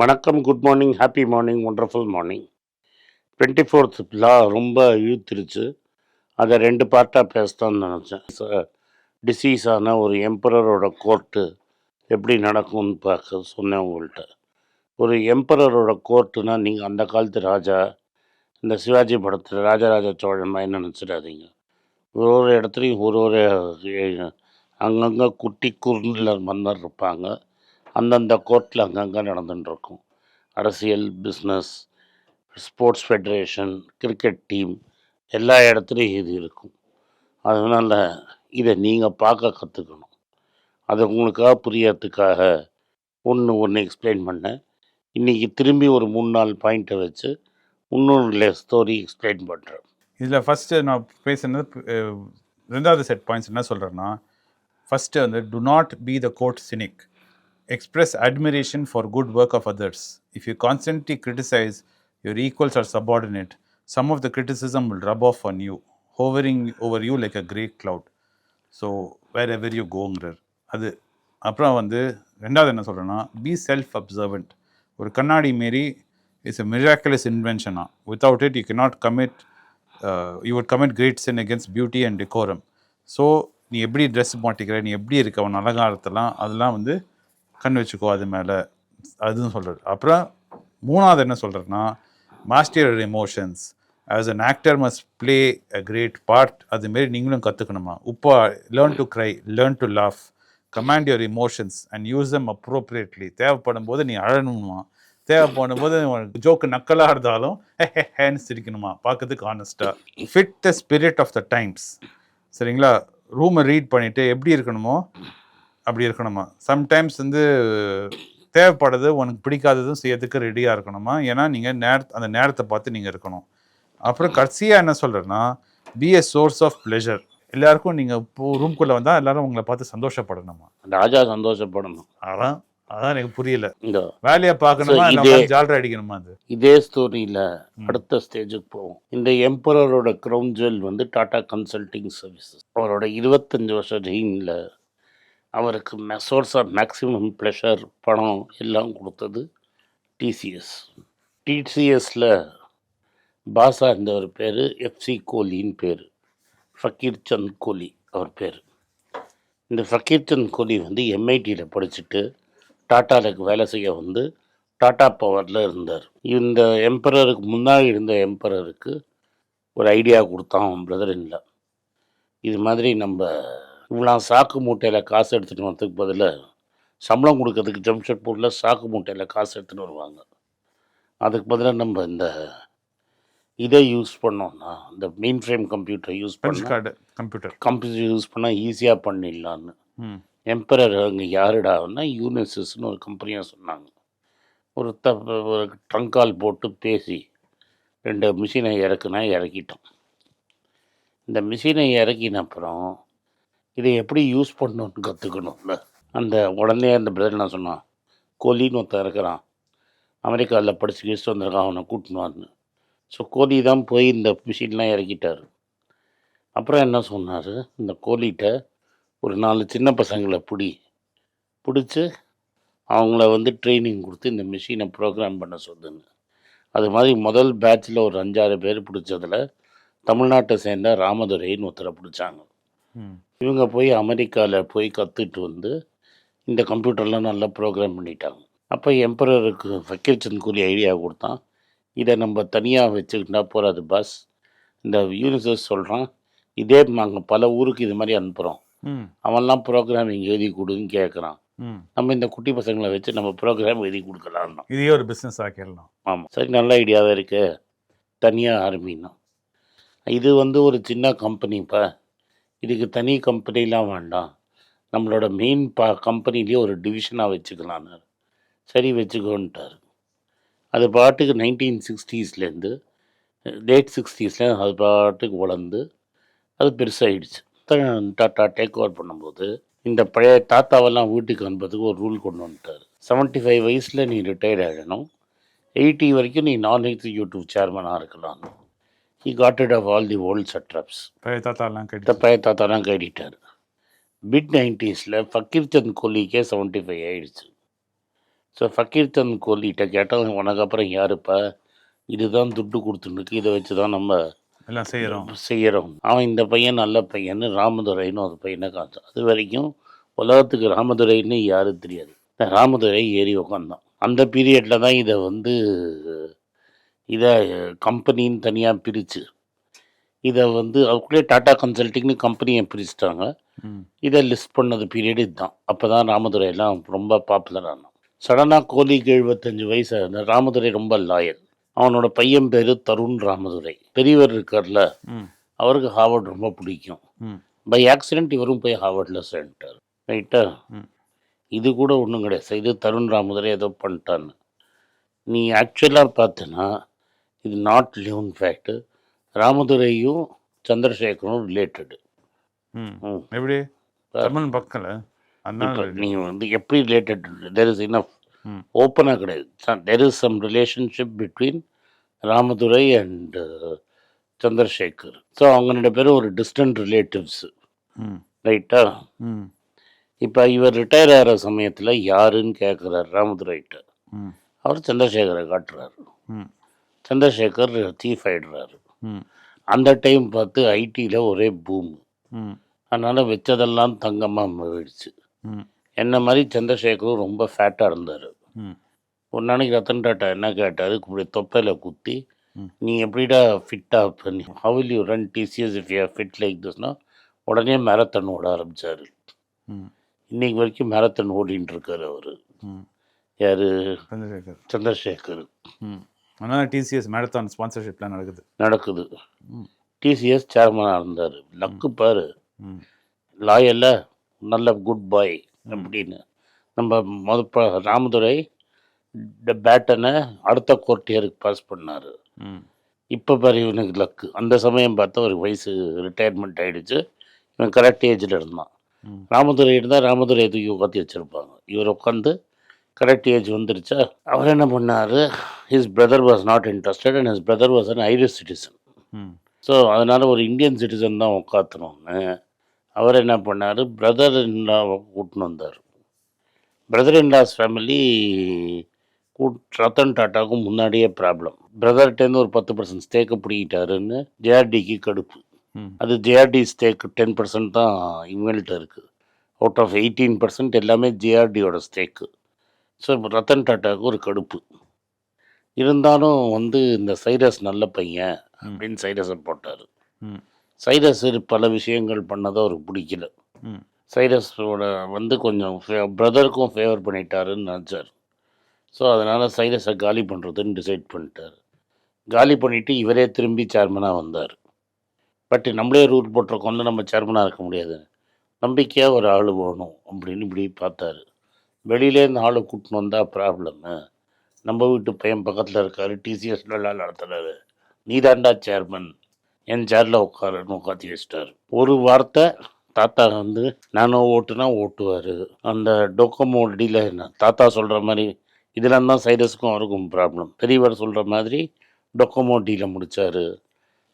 வணக்கம் good morning happy morning wonderful morning twenty fourth லா ரொம்ப இழுத்துருச்சு. அதை ரெண்டு பார்ட்டாக பேசலாம்னு நினச்சேன். டிசீஸான ஒரு எம்பரரோட கோர்ட்டு எப்படி நடக்கும்னு பார்க்க சொன்னேன் உங்கள்கிட்ட ஒரு எம்பரரோட கோர்ட்டுனா நீங்கள் அந்த காலத்து ராஜா இந்த சிவாஜி படத்தில் ராஜராஜ சோழன் மாதிரி நினச்சிடாதீங்க. ஒரு ஒரு இடத்துலையும் ஒரு ஒரு அங்கங்கே குட்டி குறுநில மன்னர் இருப்பாங்க. அந்தந்த கோர்ட்டில் அங்கங்கே நடந்துட்டுருக்கும் அரசியல் business sports federation cricket team எல்லா இடத்துலையும் இது இருக்கும். அதனால் இதை நீங்கள் பார்க்க கற்றுக்கணும். அது உங்களுக்காக புரியறதுக்காக ஒன்று ஒன்று எக்ஸ்பிளைன் பண்ணேன். இன்றைக்கி திரும்பி ஒரு மூணு நாலு பாயிண்ட்டை வச்சு இன்னொரு ஸ்டோரி எக்ஸ்பிளைன் பண்ணுறேன். இதில் ஃபஸ்ட்டு நான் பேசுனது ரெண்டாவது செட் பாயிண்ட்ஸ் என்ன சொல்கிறேன்னா ஃபஸ்ட்டு வந்து do not be the court cynic Express admiration for good work of others if you constantly criticize, your equals or subordinate, some of the criticism will rub off on you, hovering over you like a grey cloud. So wherever you கோங்கிறார் அது அப்புறம் வந்து ரெண்டாவது என்ன சொல்கிறேன்னா B self observant ஒரு கண்ணாடி மாரி it's a miraculous இன்வென்ஷனா without it you can not commit you would commit grades in against beauty and decorum so நீ எப்படி ட்ரெஸ் மாட்டிக்கிற நீ எப்படி இருக்க உன் அலங்காரத்தெல்லாம் அதெல்லாம் வந்து கண் வச்சுக்கோ அது மேலே அதுவும் சொல்கிறது அப்புறம் மூணாவது என்ன சொல்கிறேன்னா master emotions as an actor must play a great part அதுமாரி நீங்களும் கற்றுக்கணுமா உப்பா learn to cry learn to laugh command your emotions and use them appropriately தேவைப்படும் போது நீ அழணுமா? தேவைப்படும் போது ஜோக்கு நக்கலாக இருந்தாலும் ஹேன்னு சிரிக்கணுமா? பார்க்கறதுக்கு ஆனஸ்ட்டாக fit the spirit of the times சரிங்களா? ரூமை ரீட் பண்ணிவிட்டு எப்படி இருக்கணுமோ அப்படி இருக்கணுமா? சம்டைம்ஸ் வந்து தேவைப்படுறது உனக்கு பிடிக்காததும் செய்யறதுக்கு ரெடியாக இருக்கணுமா? ஏன்னா நீங்கள் நேர அந்த நேரத்தை பார்த்து நீங்கள் இருக்கணும். அப்புறம் கடைசியாக என்ன சொல்கிறேன்னா be a source of pleasure எல்லாருக்கும் நீங்கள் இப்போ ரூம்குள்ளே வந்தால் எல்லாரும் உங்களை பார்த்து சந்தோஷப்படணுமா? ராஜா சந்தோஷப்படணும். அதான் அதான் எனக்கு புரியல. இந்த வேலையை பார்க்கணுமா? ஜாலரா அடிக்கணுமா அது? இதே ஸ்டோரியில் அடுத்த ஸ்டேஜுக்கு போவோம். இந்த எம்பரரோட க்ரௌன் ஜுவல் வந்து டாடா கன்சல்டிங் சர்வீசஸ் அவரோட இருபத்தஞ்சு வருஷம் ரெயினில் அவருக்கு சோர்ஸ் ஆஃப் மேக்ஸிமம் ப்ளஷர் பணம் எல்லாம் கொடுத்தது டிசிஎஸ் டிசிஎஸில் பாஸாக இருந்தவர் பேர் எஃப்சி கோலின்னு பேர். ஃபக்கீர் சந்த் கோலி அவர் பேர். இந்த ஃபக்கீர் சந்த் கோலி வந்து எம்ஐடியில் படிச்சுட்டு டாட்டாவுக்கு வேலை செய்ய வந்து டாட்டா பவரில் இருந்தார். இந்த எம்பரருக்கு முன்னாடி இருந்த எம்பரருக்கு ஒரு ஐடியா கொடுத்தான் அவன் பிரதர் இல்லை இது மாதிரி நம்ம இவ்வளோ சாக்கு மூட்டையில் காசு எடுத்துகிட்டு வரதுக்கு பதிலாக சம்பளம் கொடுக்கறதுக்கு ஜம்ஷெட்பூரில் சாக்கு மூட்டையில் காசு எடுத்துகிட்டு வருவாங்க. அதுக்கு பதிலாக நம்ம இந்த இதை யூஸ் பண்ணோம்னா இந்த மெயின் ஃப்ரேம் கம்ப்யூட்டரை யூஸ் பண்ண கம்ப்யூட்டர் கம்ப்யூட்டர் யூஸ் பண்ணால் ஈஸியாக பண்ணிடலான்னு எம்பரர் அங்கே யாருடான்னா யூனிசஸ்னு ஒரு கம்பெனியாக சொன்னாங்க. ஒரு த ஒரு ட்ரங்க் கால் போட்டு பேசி ரெண்டு மிஷினை இறக்குனா இறக்கிட்டோம். இந்த மிஷினை இறக்கின அப்புறம் இதை எப்படி யூஸ் பண்ணணும்னு கற்றுக்கணும்ல அந்த உடனே அந்த பிரதர் நான் சொன்னான்? கோலின்னு ஒருத்தன் இருக்கிறான். அமெரிக்காவில் படித்து கிழிச்சு வந்திருக்கான் அவனை கூட்டினுவான்னு ஸோ கோலி தான் போய் இந்த மிஷின்லாம் இறக்கிட்டார். அப்புறம் என்ன சொன்னார்? இந்த கோலிகிட்ட ஒரு நாலு சின்ன பசங்களை பிடி பிடிச்சி அவங்கள வந்து ட்ரைனிங் கொடுத்து இந்த மிஷினை ப்ரோக்ராம் பண்ண சொல்லுங்க அது மாதிரி முதல் பேட்சில் ஒரு அஞ்சாறு பேர் பிடிச்சதில் தமிழ்நாட்டை சேர்ந்த ராமதுரைன்னு ஒருத்தரை பிடிச்சாங்க. இவங்க போய் அமெரிக்காவில் போய் கற்றுட்டு வந்து இந்த கம்ப்யூட்டர்லாம் நல்லா ப்ரோக்ராம் பண்ணிட்டாங்க. அப்போ எம்பரருக்கு ஃபக்கீர் சந்த் கூலி ஐடியா கொடுத்தான். இதை நம்ம தனியாக வச்சுக்கிட்டா போகாது பாஸ் இந்த யூனிசஸ் சொல்கிறான் இதே நாங்கள் பல ஊருக்கு இது மாதிரி அனுப்புகிறோம் ம். அவன்லாம் ப்ரோக்ராமிங் எழுதி கொடுன்னு கேட்குறான் நம்ம இந்த குட்டி பசங்களை வச்சு நம்ம ப்ரோக்ராம் எழுதி கொடுக்கலான்னா இதையே ஒரு பிஸ்னஸ் ஆக்கிடலாம் ஆமாம் சரி நல்ல ஐடியாவே இருக்கு. தனியாக ஆரம்பினா இது வந்து ஒரு சின்ன கம்பெனிப்பா இதுக்கு தனி கம்பெனிலாம் வேண்டாம். நம்மளோட மெயின் பா கம்பெனிலேயே ஒரு டிவிஷனாக வச்சுக்கலான்னு சரி வச்சுக்கோன்ட்டார். அது பாட்டுக்கு நைன்டீன் சிக்ஸ்டீஸ்லேருந்து லேட் சிக்ஸ்டீஸில் அது பாட்டுக்கு வளர்ந்து அது பெருசாகிடுச்சு டாட்டா டேக் ஓவர் பண்ணும்போது இந்த பழைய தாத்தாவெல்லாம் வீட்டுக்கு அனுப்புறதுக்கு ஒரு ரூல் கொண்டு வந்துட்டார். செவன்ட்டி ஃபைவ் வயசில் நீ ரிட்டையர்ட் ஆகிடணும் எயிட்டி வரைக்கும் நீ நான் எக்ஸிக்யூட்டிவ் சேர்மனாக இருக்கலாம்னு. He got it of all the old செட்ரப்ஸ் பழைய தாத்தாலாம் கேட்டு பழைய தாத்தாலாம் கைடிட்டார் மிட் நைன்ட்டீஸில் ஃபக்கீர் சந்த் கோலிக்கே செவன்ட்டி ஃபைவ் ஆயிடுச்சு. ஸோ ஃபக்கீர் சந்த் கோலிகிட்ட கேட்டால் உனக்கு அப்புறம் யாருப்பா? இதுதான் துட்டு கொடுத்துருக்கு இதை வச்சு தான் நம்ம எல்லாம் செய்கிறோம் செய்கிறோம் அவன் இந்த பையன் நல்ல பையன்னு ராமதுரைன்னு ஒரு பையனை காமிச்சான் அது வரைக்கும் உலகத்துக்கு ராமதுரைன்னு யாரும் தெரியாது. ராமதுரை ஏறி உக்காந்தான். அந்த பீரியடில் தான் இதை வந்து இதை கம்பெனின்னு தனியாக பிரித்து இதை வந்து அவங்களே டாடா கன்சல்ட்டிங்னு கம்பெனியை பிரிச்சுட்டாங்க. இதை லிஸ்ட் பண்ணது பீரியட் இதுதான். அப்போ தான் ராமதுரை எல்லாம் ரொம்ப பாப்புலர் ஆனான் சடனாக கோலிக்கு எழுபத்தஞ்சு வயசு அந்த ராமதுரை ரொம்ப லாயல் அவனோட பையன் பேர் தருண் ராமதுரை. பெரியவர் இருக்கார்ல அவருக்கு ஹார்வர்ட் ரொம்ப பிடிக்கும். பை ஆக்சிடென்ட் இவரும் போய் ஹார்வர்டில் சேர்ந்துட்டார். ரைட்டா. இது கூட ஒன்றும் கிடையாது. இது தருண் ராமதுரை ஏதோ பண்ணிட்டான்னு. நீ ஆக்சுவலாக பார்த்தனா இது நாட் லிவன் ஃபேக்ட் ராமதுரையும் சந்திரசேகரும் ரிலேட்டடு. எப்படி? தமிழ் பக்கல நீங்கள் வந்து எப்படி ரிலேட்டட் தெர் இஸ் இனஃப். ஓப்பனாக கிடையாது. There is some relationship between Ramadurai and Chandrasekar. So அவங்க ரெண்டு பேரும் ஒரு டிஸ்டன்ட் ரிலேட்டிவ்ஸ் ரைட்டா இப்போ இவர் ரிட்டையர் ஆகிற சமயத்தில் யாருன்னு கேட்குறாரு ராமதுரைகிட்ட. ம். அவர் சந்திரசேகரை காட்டுறாரு. சந்திரசேகர் சீஃப் ஆயிடுறாரு. ம். அந்த டைம் பார்த்து ஐடியில் ஒரே பூம். அதனால் வச்சதெல்லாம் தங்கமாக போயிடுச்சு என்ன மாதிரி சந்திரசேகரும் ரொம்ப ஃபேட்டாக இருந்தார். ஒரு நாளைக்கு ரத்தன் டாட்டா என்ன கேட்டார்? இப்படி தொப்பையில் குத்தி. நீ எப்படிடா ஃபிட்டாக பண்ணி how will you run TCS if you fit like Thisna உடனே மேரத்தான் ஓட ஆரம்பித்தார் இன்னைக்கு வரைக்கும் மேரத்தான் ஓடின்னு இருக்காரு அவர். யார்? சந்திரசேகர். சந்திரசேகர். அதனால டிசிஎஸ் மேரத்தான் ஸ்பான்சர்ஷிப்லாம் நடக்குது. நடக்குது. டிசிஎஸ் சேர்மனாக இருந்தார். லக்கு பாரு. லாயல்ல நல்ல குட் பாய் அப்படின்னு. நம்ம முத ராமதுரை பேட்டனை அடுத்த கோர்ட்டியருக்கு பாஸ் பண்ணார். இப்போ பாரு இவனுக்கு லக்கு. அந்த சமயம் பார்த்தா ஒரு வயசு ரிட்டையர்மெண்ட் ஆயிடுச்சு. இவன் கரெக்ட் ஏஜில் இருந்தான். ராமதுரை இருந்தால் ராமதுரை தூக்கி உட்காந்து வச்சுருப்பாங்க. இவர் உட்காந்து கரெக்ட் ஏஜ் வந்துருச்சா? அவர் என்ன பண்ணார்? His brother was not interested and his brother was an Irish citizen so அதனால் ஒரு இந்தியன் சிட்டிசன் தான் உட்காத்தணும்னு அவர் என்ன பண்ணார்? பிரதர் இன்லாவை கூட்டின்னு வந்தார். பிரதர் இன்லாஸ் ஃபேமிலி கூட் ரத்தன் டாட்டாவுக்கும் முன்னாடியே ப்ராப்ளம் பிரதர்கிட்டேருந்து ஒரு பத்து பர்சன்ட் ஸ்டேக்கை பிடிக்கிட்டாருன்னு ஜேஆர்டிக்கு கடுப்பு. அது ஜேஆர்டி ஸ்டேக் டென் பர்சன்ட் தான் இவங்கள்ட்ட இருக்குது அவுட் ஆஃப் எயிட்டீன் பர்சன்ட் எல்லாமே ஜேஆர்டியோட ஸ்டேக்கு ஸோ ரத்தன் டாட்டாவுக்கு ஒரு கடுப்பு. இருந்தாலும் வந்து இந்த சைரஸ் நல்ல பையன் அப்படின்னு சைரஸை போட்டார். சைரஸ் பல விஷயங்கள் பண்ணதை அவருக்கு பிடிக்கல. சைரஸோட வந்து கொஞ்சம் பிரதருக்கும் ஃபேவர் பண்ணிட்டாருன்னு நினச்சார். ஸோ அதனால் சைரஸை காலி பண்ணுறதுன்னு டிசைட் பண்ணிட்டார். காலி பண்ணிவிட்டு இவரே திரும்பி சேர்மனாக வந்தார். பட் நம்மளே ரூட் போட்டிருக்கோம்ல நம்ம சேர்மனாக இருக்க முடியாது. நம்பிக்கையாக ஒரு ஆள் வேணும் அப்படின்னு இப்படி பார்த்தாரு. வெளியிலேருந்து ஆளை கூட்டின்னு வந்தால் ப்ராப்ளம்மு நம்ம வீட்டு பையன் பக்கத்தில் இருக்காரு டிசிஎஸ் நல்லா நடத்துகிறாரு நீ தாண்டா சேர்மன் என் சேரில் உட்காருன்னு உட்காந்து வச்சிட்டார் ஒரு வார்த்தை தாத்தா வந்து நானும் ஓட்டுனா ஓட்டுவார். அந்த டொக்கோமோ டீல என்ன? தாத்தா சொல்கிற மாதிரி இதெல்லாம் தான் சைரஸுக்கும் அவருக்கும் ப்ராப்ளம் பெரியவர் சொல்கிற மாதிரி டொக்கமோ டீல முடித்தார்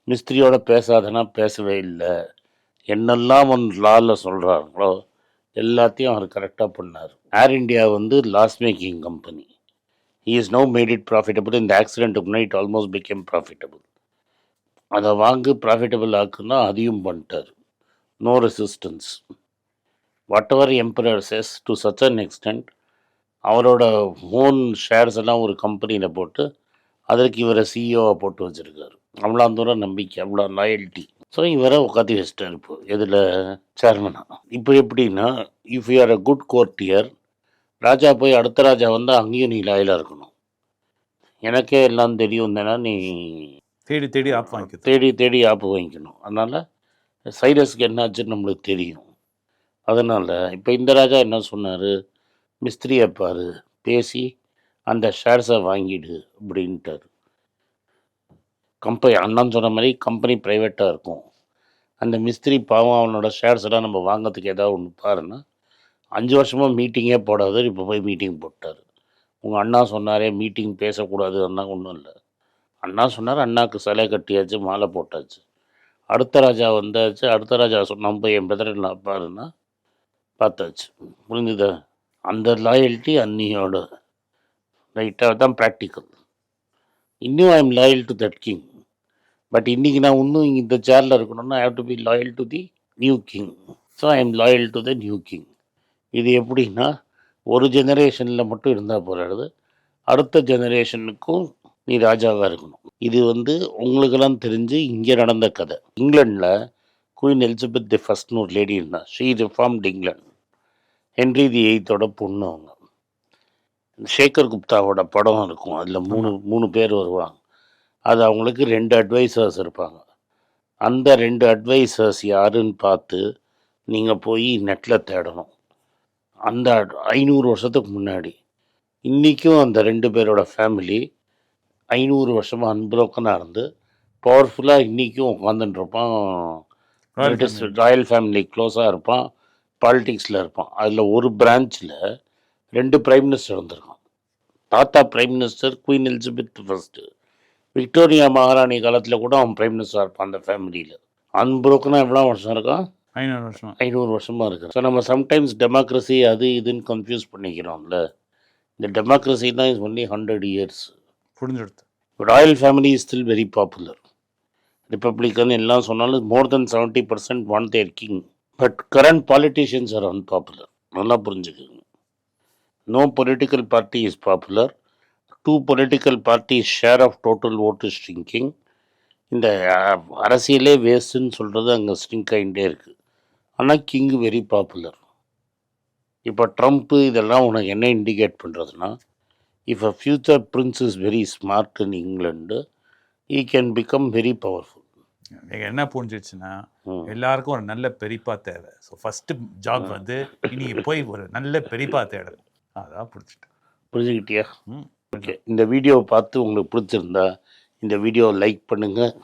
மிஸ்திரியோட பேசாதனா பேசவே இல்லை. என்னெல்லாம் ஒன் லாவில் சொல்கிறாங்களோ எல்லாத்தையும் அவர் கரெக்டாக பண்ணார். ஏர் இண்டியா வந்து loss making company he is no made it profitable இந்த ஆக்சிடென்ட்டுக்கு முன்னாடி இட் ஆல்மோஸ்ட் பிகேம் ப்ராஃபிட்டபுள் அதை வாங்கி ப்ராஃபிட்டபிள் ஆக்குன்னா அதையும் பண்ணிட்டார். No resistance whatever emperor says to such an extent அவரோட ஓன் ஷேர்ஸ் எல்லாம் ஒரு கம்பெனியில் போட்டு அதற்கு இவரை சிஇஓவை போட்டு வச்சுருக்காரு. அவ்வளோ தூரம் நம்பிக்கை அவ்வளோ லாயல்ட்டி ஸோ இவரை உட்காந்து வச்சிட்டார் இப்போ எதில்? சேர்மனாக இப்போ எப்படின்னா if you are a good courtier ராஜா போய் அடுத்த ராஜா வந்து அங்கேயும் நீ லாயலாக இருக்கணும். எனக்கே எல்லாம் தெரியும் தானே நீ தேடி தேடி ஆப் வாங்கிக்குது தேடி தேடி ஆப்பு வாங்கிக்கணும். அதனால் சைரஸ்க்கு என்னாச்சுன்னு நம்மளுக்கு தெரியும். அதனால் இப்போ இந்த ராஜா என்ன சொன்னார்? மிஸ்திரியை பாரு பேசி அந்த ஷேர்ஸை வாங்கிடு அப்படின்ட்டார். கம்பெனி அண்ணன் சொன்ன மாதிரி கம்பெனி ப்ரைவேட்டாக இருக்கும். அந்த மிஸ்திரி பாவம் அவனோட ஷேர்ஸ் எல்லாம் நம்ம வாங்கிறதுக்கு ஏதாவது ஒன்று பாருன்னா அஞ்சு வருஷமாக மீட்டிங்கே போடாது இப்போ போய் மீட்டிங் போட்டார். உங்கள் அண்ணா சொன்னாரே மீட்டிங் பேசக்கூடாது அண்ணா ஒன்றும் இல்லை. அண்ணா சொன்னார் அண்ணாக்கு சிலை கட்டியாச்சு மாலை போட்டாச்சு. அடுத்த ராஜா வந்தாச்சு அடுத்த ராஜா சொன்னான் போய் என் பிரதர் நான் பாருன்னா பார்த்தாச்சு. புரிஞ்சுதா? அந்த லாயல்ட்டி அன்னியோட. ரைட்டாக தான் ப்ராக்டிக்கல் இன்னும் I am loyal to that king but இன்றைக்கி நான் இன்னும் இந்த சேரில் இருக்கணும்னா I have to be loyal to the new king so I am loyal to the new king இது எப்படின்னா ஒரு ஜெனரேஷனில் மட்டும் இருந்தால் போராடுது. அடுத்த ஜெனரேஷனுக்கும் நீ ராஜாவாக இருக்கணும். இது வந்து உங்களுக்கெல்லாம் தெரிஞ்சு இங்கே நடந்த கதை. இங்கிலாண்டில் குயின் எலிசபெத் தி ஃபஸ்ட்னு ஒரு லேடி இருந்தா. She reformed England Henry the எயித்தோட பொண்ணு அவங்க. சேகர் குப்தாவோட படம் இருக்கும். அதில் மூணு மூணு பேர் வருவாங்க. அது அவங்களுக்கு ரெண்டு அட்வைசர்ஸ் இருப்பாங்க. அந்த ரெண்டு அட்வைசர்ஸ் யாருன்னு பார்த்து நீங்கள் போய் நெட்டில் தேடணும். அந்த ஐநூறு வருஷத்துக்கு முன்னாடி. இன்றைக்கும் அந்த ரெண்டு பேரோட ஃபேமிலி ஐநூறு வருஷமாக அன்பிரோக்கனாக இருந்து பவர்ஃபுல்லாக இன்றைக்கும் உட்காந்துட்டு இருப்பான். ராயல் ஃபேமிலி க்ளோஸாக இருப்பான். பாலிடிக்ஸில் இருப்பான். அதில் ஒரு பிரான்ச்சில் ரெண்டு பிரைம் மினிஸ்டர் வந்திருக்கான். தாத்தா prime minister queen Elizabeth first Victoria மகாராணி காலத்தில் கூட அவன் பிரைம் மினிஸ்டராக இருப்பான் அந்த ஃபேமிலியில் அன்புரோக்கனாக எவ்வளோ வருஷம் இருக்கான்? ஐநூறு வருஷம்? ஐநூறு வருஷமாக இருக்கு ஸோ நம்ம சம்டைம்ஸ் டெமோக்ரஸி அது இதுன்னு கன்ஃபியூஸ் பண்ணிக்கிறோம்ல. இந்த டெமோக்ரஸி தான் is only hundred years புரிஞ்சுடுது royal family is still very popular republican எல்லாம் சொன்னாலும் more than seventy percent on their king but current politicians are unpopular நல்லா புரிஞ்சுக்கோங்க. No political party is popular two political party share of total ஓட்டு shrinking இந்த அரசியலே வேஸ்ட்டுன்னு சொல்கிறது அங்கே ஸ்ட்ரிங்க் ஆகிட்டே இருக்குது ஆனால் கிங் வெரி பாப்புலர் இப்போ ட்ரம்ப்பு இதெல்லாம் உனக்கு என்ன இண்டிகேட் பண்ணுறதுனா if a future prince is very smart in England, he can become very powerful. நீங்க என்ன புரிஞ்சிச்சுன்னா ம். எல்லாருக்கும் ஒரு நல்ல பெரியப்பா தேவை. ஸோ ஃபர்ஸ்ட் ஜாப் வந்து இன்னைக்கு போய் ஒரு நல்ல பெரியப்பா தேடல் அதான் பிடிச்சிட்டு புரிஞ்சுக்கிட்டியா? ம். ஓகே. இந்த வீடியோவை பார்த்து உங்களுக்கு பிடிச்சிருந்தா இந்த வீடியோவை லைக் பண்ணுங்கள்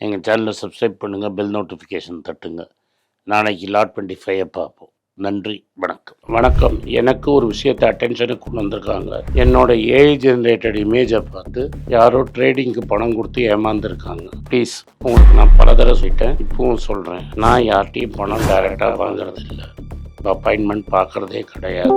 எங்கள் சேனலை சப்ஸ்கிரைப் பண்ணுங்கள் பெல் நோட்டிஃபிகேஷன் தட்டுங்க. நாளைக்கு லாட் டுவெண்ட்டி ஃபைவை பார்ப்போம். நன்றி வணக்கம். வணக்கம். எனக்கு ஒரு விஷயத்தை அட்டென்ஷனுக்கு கொண்டு வந்திருக்காங்க. என்னோட ஏஐ ஜெனரேட்டட் இமேஜை பார்த்து யாரோ ட்ரேடிங்க்கு பணம் கொடுத்து ஏமாந்துருக்காங்க. ப்ளீஸ் உங்களுக்கு நான் பல தடவை சொல்லிட்டேன் இப்பவும் சொல்கிறேன் நான் யார்கிட்டையும் பணம் டைரெக்டாக வாங்குறது இல்லை அப்பாயின்மெண்ட் பார்க்குறதே கிடையாது.